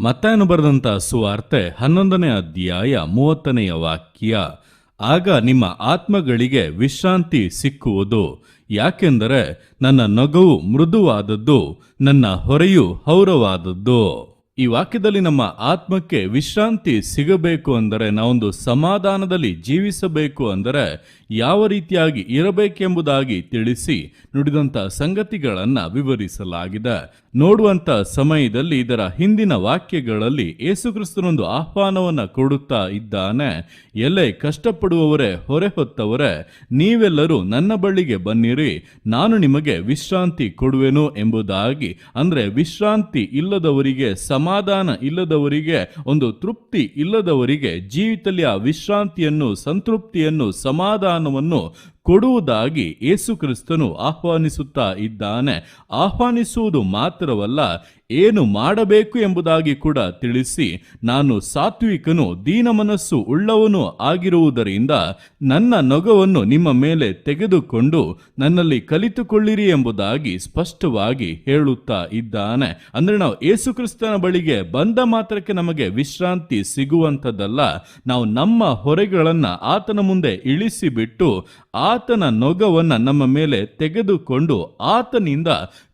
ಮತ್ತಾಯನು ಬರೆದಂಥ ಸುವಾರ್ತೆ ಹನ್ನೊಂದನೇ ಅಧ್ಯಾಯ ಮೂವತ್ತನೆಯ ವಾಕ್ಯ. ಆಗ ನಿಮ್ಮ ಆತ್ಮಗಳಿಗೆ ವಿಶ್ರಾಂತಿ ಸಿಕ್ಕುವುದು. ಯಾಕೆಂದರೆ ನನ್ನ ನಗುವು ಮೃದುವಾದದ್ದು, ನನ್ನ ಹೊರೆಯು ಹೌರವಾದದ್ದು. ಈ ವಾಕ್ಯದಲ್ಲಿ ನಮ್ಮ ಆತ್ಮಕ್ಕೆ ವಿಶ್ರಾಂತಿ ಸಿಗಬೇಕು ಅಂದರೆ ನಾವೊಂದು ಸಮಾಧಾನದಲ್ಲಿ ಜೀವಿಸಬೇಕು ಅಂದರೆ ಯಾವ ರೀತಿಯಾಗಿ ಇರಬೇಕೆಂಬುದಾಗಿ ತಿಳಿಸಿ ನುಡಿದಂಥ ಸಂಗತಿಗಳನ್ನು ವಿವರಿಸಲಾಗಿದೆ. ನೋಡುವಂಥ ಸಮಯದಲ್ಲಿ ಇದರ ಹಿಂದಿನ ವಾಕ್ಯಗಳಲ್ಲಿ ಯೇಸುಕ್ರಿಸ್ತನೊಂದು ಆಹ್ವಾನವನ್ನು ಕೊಡುತ್ತಾ ಇದ್ದಾನೆ. ಎಲೆ ಕಷ್ಟಪಡುವವರೇ, ಹೊರೆ ಹೊತ್ತವರೇ, ನೀವೆಲ್ಲರೂ ನನ್ನ ಬಳಿಗೆ ಬನ್ನಿರಿ. ನಾನು ನಿಮಗೆ ವಿಶ್ರಾಂತಿ ಕೊಡುವೆನು ಎಂಬುದಾಗಿ, ಅಂದರೆ ವಿಶ್ರಾಂತಿ ಇಲ್ಲದವರಿಗೆ ಸಮಾಧಾನ ಇಲ್ಲದವರಿಗೆ ಒಂದು ತೃಪ್ತಿ ಇಲ್ಲದವರಿಗೆ ಜೀವಿತದಲ್ಲಿ ಆ ವಿಶ್ರಾಂತಿಯನ್ನು ಸಂತೃಪ್ತಿಯನ್ನು ಸಮಾಧಾನವನ್ನು ಕೊಡುವುದಾಗಿ ಯೇಸು ಕ್ರಿಸ್ತನು ಆಹ್ವಾನಿಸುತ್ತಾ ಇದ್ದಾನೆ. ಆಹ್ವಾನಿಸುವುದು ಮಾತ್ರವಲ್ಲ, ಏನು ಮಾಡಬೇಕು ಎಂಬುದಾಗಿ ಕೂಡ ತಿಳಿಸಿ, ನಾನು ಸಾತ್ವಿಕನು ದೀನ ಮನಸ್ಸು ಉಳ್ಳವನು ಆಗಿರುವುದರಿಂದ ನನ್ನ ನೊಗವನ್ನು ನಿಮ್ಮ ಮೇಲೆ ತೆಗೆದುಕೊಂಡು ನನ್ನಲ್ಲಿ ಕಲಿತುಕೊಳ್ಳಿರಿ ಎಂಬುದಾಗಿ ಸ್ಪಷ್ಟವಾಗಿ ಹೇಳುತ್ತಾ ಇದ್ದಾನೆ. ಅಂದರೆ ನಾವು ಯೇಸುಕ್ರಿಸ್ತನ ಬಳಿಗೆ ಬಂದ ಮಾತ್ರಕ್ಕೆ ನಮಗೆ ವಿಶ್ರಾಂತಿ ಸಿಗುವಂಥದ್ದಲ್ಲ. ನಾವು ನಮ್ಮ ಹೊರೆಗಳನ್ನು ಆತನ ಮುಂದೆ ಇಳಿಸಿಬಿಟ್ಟು ಆತನ ನೊಗವನ್ನು ನಮ್ಮ ಮೇಲೆ ತೆಗೆದುಕೊಂಡು ಆತನಿಂದ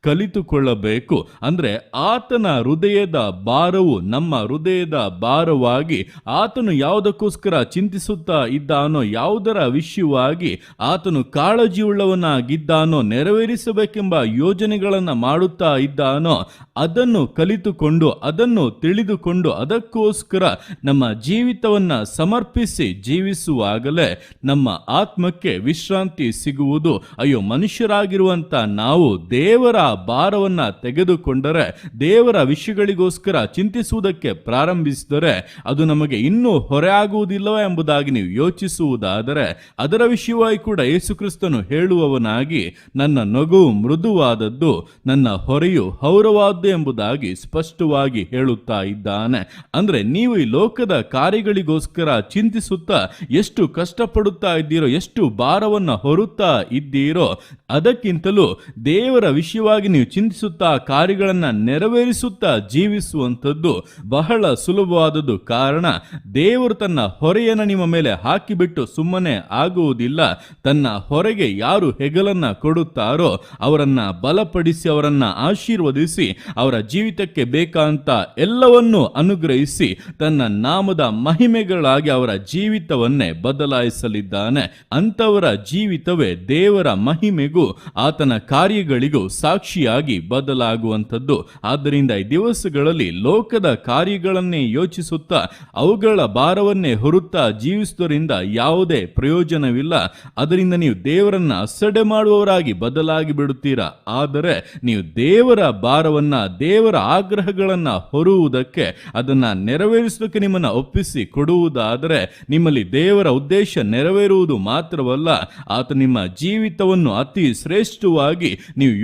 ಕಲಿತುಕೊಳ್ಳಬೇಕು. ಅಂದ್ರೆ ಆತನ ಹೃದಯದ ಭಾರವು ನಮ್ಮ ಹೃದಯದ ಭಾರವಾಗಿ ಆತನು ಯಾವುದಕ್ಕೋಸ್ಕರ ಚಿಂತಿಸುತ್ತಾ ಇದ್ದಾನೋ, ಯಾವುದರ ವಿಷಯವಾಗಿ ಆತನು ಕಾಳಜಿಯುಳ್ಳವನಾಗಿದ್ದಾನೋ, ನೆರವೇರಿಸಬೇಕೆಂಬ ಯೋಜನೆಗಳನ್ನು ಮಾಡುತ್ತಾ ಇದ್ದಾನೋ, ಅದನ್ನು ಕಲಿತುಕೊಂಡು, ಅದನ್ನು ತಿಳಿದುಕೊಂಡು, ಅದಕ್ಕೋಸ್ಕರ ನಮ್ಮ ಜೀವಿತವನ್ನು ಸಮರ್ಪಿಸಿ ಜೀವಿಸುವಾಗಲೇ ನಮ್ಮ ಆತ್ಮಕ್ಕೆ ವಿಶ್ರಾಂತಿ ಸಿಗುವುದು. ಅಯ್ಯೋ ಮನುಷ್ಯರಾಗಿರುವಂಥ ನಾವು ದೇವರ ಭಾರವನ್ನ ತೆಗೆದುಕೊಂಡರೆ ದೇವರ ವಿಷಯಗಳಿಗೋಸ್ಕರ ಚಿಂತಿಸುವುದಕ್ಕೆ ಪ್ರಾರಂಭಿಸಿದರೆ ಅದು ನಮಗೆ ಇನ್ನೂ ಹೊರೆ ಆಗುವುದಿಲ್ಲವೇ ಎಂಬುದಾಗಿ ನೀವು ಯೋಚಿಸುವುದಾದರೆ ಅದರ ವಿಷಯವಾಗಿ ಕೂಡ ಯೇಸುಕ್ರಿಸ್ತನು ಹೇಳುವವನಾಗಿ, ನನ್ನ ನಗು ಮೃದುವಾದದ್ದು, ನನ್ನ ಹೊರೆಯು ಹೌರವಾದ್ದು ಎಂಬುದಾಗಿ ಸ್ಪಷ್ಟವಾಗಿ ಹೇಳುತ್ತಾ ಇದ್ದಾನೆ. ಅಂದ್ರೆ ನೀವು ಈ ಲೋಕದ ಕಾರ್ಯಗಳಿಗೋಸ್ಕರ ಚಿಂತಿಸುತ್ತಾ ಎಷ್ಟು ಕಷ್ಟಪಡುತ್ತಾ ಇದ್ದೀರೋ, ಎಷ್ಟು ಭಾರವನ್ನು ಹೊರುತ್ತಾ ಇದ್ದೀರೋ, ಅದಕ್ಕಿಂತಲೂ ದೇವರ ವಿಷಯವಾಗಿ ನೀವು ಚಿಂತಿಸುತ್ತಾ ಕಾರ್ಯಗಳನ್ನು ನೆರವೇರಿಸುತ್ತಾ ಜೀವಿಸುವಂಥದ್ದು ಬಹಳ ಸುಲಭವಾದದ್ದು ಕಾರಣ ದೇವರು ತನ್ನ ಹೊರೆಯನ್ನು ನಿಮ್ಮ ಮೇಲೆ ಹಾಕಿಬಿಟ್ಟು ಸುಮ್ಮನೆ ಆಗುವುದಿಲ್ಲ. ತನ್ನ ಹೊರೆಗೆ ಯಾರು ಹೆಗಲನ್ನ ಕೊಡುತ್ತಾರೋ ಅವರನ್ನು ಬಲಪಡಿಸಿ ಅವರನ್ನು ಆಶೀರ್ವದಿಸಿ ಅವರ ಜೀವಿತಕ್ಕೆ ಬೇಕಾದಂಥ ಎಲ್ಲವನ್ನೂ ಅನುಗ್ರಹಿಸಿ ತನ್ನ ನಾಮದ ಮಹಿಮೆಗಳಾಗಿ ಅವರ ಜೀವಿತವನ್ನೇ ಬದಲಾಯಿಸಲಿದ್ದಾನೆ. ಅಂತವರ ಜೀವಿತವೇ ದೇವರ ಮಹಿಮೆಗೂ ಆತನ ಕಾರ್ಯಗಳಿಗೂ ಸಾಕ್ಷಿಯಾಗಿ ಬದಲಾಗುವಂಥದ್ದು. ಆದ್ದರಿಂದ ಈ ದಿವಸಗಳಲ್ಲಿ ಲೋಕದ ಕಾರ್ಯಗಳನ್ನೇ ಯೋಚಿಸುತ್ತಾ, ಅವುಗಳ ಭಾರವನ್ನೇ ಹೊರುತ್ತಾ ಜೀವಿಸುವುದರಿಂದ ಯಾವುದೇ ಪ್ರಯೋಜನವಿಲ್ಲ. ಅದರಿಂದ ನೀವು ದೇವರನ್ನ ಅಸಡೆ ಮಾಡುವವರಾಗಿ ಬದಲಾಗಿ ಬಿಡುತ್ತೀರಾ? ಆದರೆ ನೀವು ದೇವರ ಭಾರವನ್ನ, ದೇವರ ಆಗ್ರಹಗಳನ್ನ ಹೊರುವುದಕ್ಕೆ ಅದನ್ನ ನೆರವೇರಿಸುವುದಕ್ಕೆ ನಿಮ್ಮನ್ನ ಒಪ್ಪಿಸಿ ಕೊಡುವುದಾದರೆ ನಿಮ್ಮಲ್ಲಿ ದೇವರ ಉದ್ದೇಶ ನೆರವೇರುವುದು ಮಾತ್ರವಲ್ಲ, ಆತ ನಿಮ್ಮ ಜೀವಿತವನ್ನು ಅತಿ ಶ್ರೇಷ್ಠವಾಗಿ ನೀವು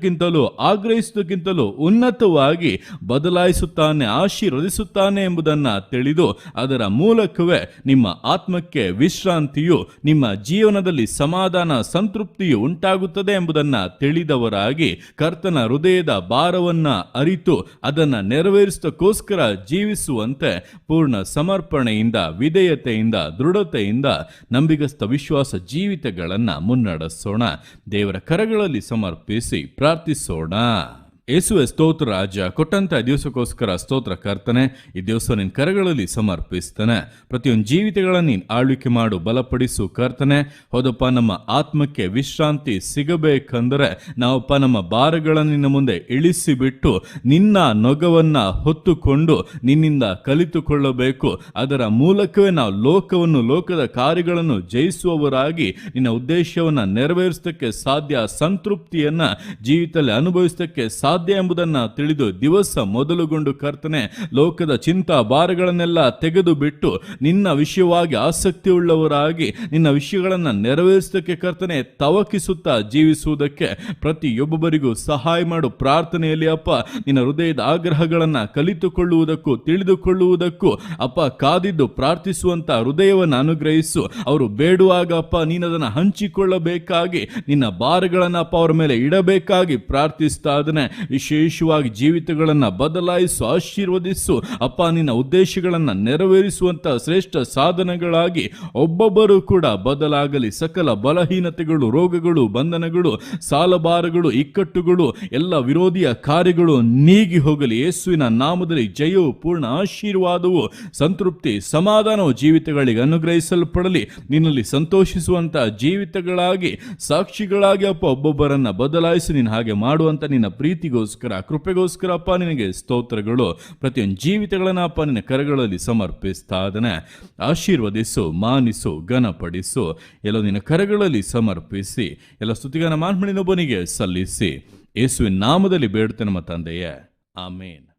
ಯೋಚಿಸುವುದಕ್ಕಿಂತಲೂ ಆಗ್ರಹಿಸುವುದಕ್ಕಿಂತಲೂ ಉನ್ನತವಾಗಿ ಬದಲಾಯಿಸುತ್ತಾನೆ, ಆಶೀರ್ವದಿಸುತ್ತಾನೆ ಎಂಬುದನ್ನ ತಿಳಿದು ಅದರ ಮೂಲಕವೇ ನಿಮ್ಮ ಆತ್ಮಕ್ಕೆ ವಿಶ್ರಾಂತಿಯು, ನಿಮ್ಮ ಜೀವನದಲ್ಲಿ ಸಮಾಧಾನ, ಸಂತೃಪ್ತಿಯು ಉಂಟಾಗುತ್ತದೆ ಎಂಬುದನ್ನ ತಿಳಿದವರಾಗಿ ಕರ್ತನ ಹೃದಯದ ಭಾರವನ್ನ ಅರಿತು ಅದನ್ನು ನೆರವೇರಿಸೋದಕ್ಕೋಸ್ಕರ ಜೀವಿಸುವಂತೆ ಪೂರ್ಣ ಸಮರ್ಪಣೆಯಿಂದ, ವಿಧೇಯತೆಯಿಂದ, ದೃಢತೆಯಿಂದ ನಂಬಿಗಸ್ತ ವಿಶ್ವಾಸ ಜೀವಿತಗಳನ್ನ ಮುನ್ನಡೆಸೋಣ. ದೇವರ ಕರಗಳಲ್ಲಿ ಸಮರ್ಪಿಸಿ ప్రార్థిస్తోడా ಯೇಸುವೆ ಸ್ತೋತ್ರ ರಾಜ, ಕೊಟ್ಟಂತ ದಿವಸಕ್ಕೋಸ್ಕರ ಸ್ತೋತ್ರ ಕರ್ತನೆ, ಈ ದಿವಸ ನಿನ್ನ ಕರಗಳಲ್ಲಿ ಸಮರ್ಪಿಸ್ತಾನೆ. ಪ್ರತಿಯೊಂದು ಜೀವಿತಗಳನ್ನು ನೀನು ಆಳ್ವಿಕೆ ಮಾಡು, ಬಲಪಡಿಸು ಕರ್ತನೆ. ಹೌದಪ್ಪ, ನಮ್ಮ ಆತ್ಮಕ್ಕೆ ವಿಶ್ರಾಂತಿ ಸಿಗಬೇಕಂದರೆ ನಾವಪ್ಪ ನಮ್ಮ ಭಾರಗಳನ್ನು ನಿನ್ನ ಮುಂದೆ ಇಳಿಸಿಬಿಟ್ಟು, ನಿನ್ನ ನೊಗವನ್ನ ಹೊತ್ತುಕೊಂಡು, ನಿನ್ನಿಂದ ಕಲಿತುಕೊಳ್ಳಬೇಕು. ಅದರ ಮೂಲಕವೇ ನಾವು ಲೋಕವನ್ನು, ಲೋಕದ ಕಾರ್ಯಗಳನ್ನು ಜಯಿಸುವವರಾಗಿ, ನಿನ್ನ ಉದ್ದೇಶವನ್ನು ನೆರವೇರಿಸೋದಕ್ಕೆ ಸಾಧ್ಯ ಸಂತೃಪ್ತಿಯನ್ನ ಜೀವಿತದಲ್ಲಿ ಅನುಭವಿಸೋಕ್ಕೆ ಸಾಧ್ಯ ಎಂಬುದನ್ನ ತಿಳಿದು ದಿವಸ ಮೊದಲುಗೊಂಡು ಕರ್ತನೆ, ಲೋಕದ ಚಿಂತಾ ಭಾರಗಳನ್ನೆಲ್ಲ ತೆಗೆದು ಬಿಟ್ಟು ನಿನ್ನ ವಿಷಯವಾಗಿ ಆಸಕ್ತಿ ಉಳ್ಳವರಾಗಿ ನಿನ್ನ ವಿಷಯಗಳನ್ನು ನೆರವೇರಿಸೋದಕ್ಕೆ ಕರ್ತನೆ ತವಕಿಸುತ್ತಾ ಜೀವಿಸುವುದಕ್ಕೆ ಪ್ರತಿಯೊಬ್ಬೊಬ್ಬರಿಗೂ ಸಹಾಯ ಮಾಡು. ಪ್ರಾರ್ಥನೆಯಲ್ಲಿ ಅಪ್ಪ, ನಿನ್ನ ಹೃದಯದ ಆಗ್ರಹಗಳನ್ನು ಕಲಿತುಕೊಳ್ಳುವುದಕ್ಕೂ, ತಿಳಿದುಕೊಳ್ಳುವುದಕ್ಕೂ ಅಪ್ಪ ಕಾದಿದ್ದು ಪ್ರಾರ್ಥಿಸುವಂತ ಹೃದಯವನ್ನು ಅನುಗ್ರಹಿಸು. ಅವರು ಬೇಡುವಾಗ ಅಪ್ಪ ನೀನದನ್ನು ಹಂಚಿಕೊಳ್ಳಬೇಕಾಗಿ, ನಿನ್ನ ಭಾರಗಳನ್ನು ಅಪ್ಪ ಅವರ ಮೇಲೆ ಇಡಬೇಕಾಗಿ ಪ್ರಾರ್ಥಿಸ್ತಾ ಇದ್ದಾನೆ. ವಿಶೇಷವಾಗಿ ಜೀವಿತಗಳನ್ನು ಬದಲಾಯಿಸು, ಆಶೀರ್ವದಿಸು. ಅಪ್ಪ, ನಿನ್ನ ಉದ್ದೇಶಗಳನ್ನು ನೆರವೇರಿಸುವಂತ ಶ್ರೇಷ್ಠ ಸಾಧನಗಳಾಗಿ ಒಬ್ಬೊಬ್ಬರು ಕೂಡ ಬದಲಾಗಲಿ. ಸಕಲ ಬಲಹೀನತೆಗಳು, ರೋಗಗಳು, ಬಂಧನಗಳು, ಸಾಲಭಾರಗಳು, ಇಕ್ಕಟ್ಟುಗಳು, ಎಲ್ಲ ವಿರೋಧಿಯ ಕಾರ್ಯಗಳು ನೀಗಿ ಹೋಗಲಿ. ಯೇಸುವಿನ ನಾಮದಲ್ಲಿ ಜಯವು, ಪೂರ್ಣ ಆಶೀರ್ವಾದವು, ಸಂತೃಪ್ತಿ, ಸಮಾಧಾನವು ಜೀವಿತಗಳಿಗೆ ಅನುಗ್ರಹಿಸಲ್ಪಡಲಿ. ನಿನ್ನಲ್ಲಿ ಸಂತೋಷಿಸುವಂತ ಜೀವಿತಗಳಾಗಿ, ಸಾಕ್ಷಿಗಳಾಗಿ ಅಪ್ಪ, ಒಬ್ಬೊಬ್ಬರನ್ನ ಬದಲಾಯಿಸಿ. ನೀನು ಹಾಗೆ ಮಾಡುವಂತ ನಿನ್ನ ಪ್ರೀತಿಗೋಸ್ಕರ ಕೃಪೆಗೋಸ್ಕರ ಅಪ್ಪ ನಿನಗೆ ಸ್ತೋತ್ರಗಳು. ಪ್ರತಿಯೊಂದು ಜೀವಿತಗಳನ್ನು ಅಪ್ಪ ನಿನ್ನ ಕರಗಳಲ್ಲಿ ಸಮರ್ಪಿಸ್ತಾ ಅದನ್ನು ಆಶೀರ್ವದಿಸು, ಮಾನಿಸು, ಘನಪಡಿಸು. ಎಲ್ಲ ನಿನ್ನ ಕರಗಳಲ್ಲಿ ಸಮರ್ಪಿಸಿ, ಎಲ್ಲ ಸ್ತುತಿಗಾನ ಮಾನ್ಮಣಿನೊಬ್ಬನಿಗೆ ಸಲ್ಲಿಸಿ. ಯೇಸುವಿನ ನಾಮದಲ್ಲಿ ಬೇಡ್ತೇನೆ ನಮ್ಮ ತಂದೆಯೇ. ಆಮೇನ್.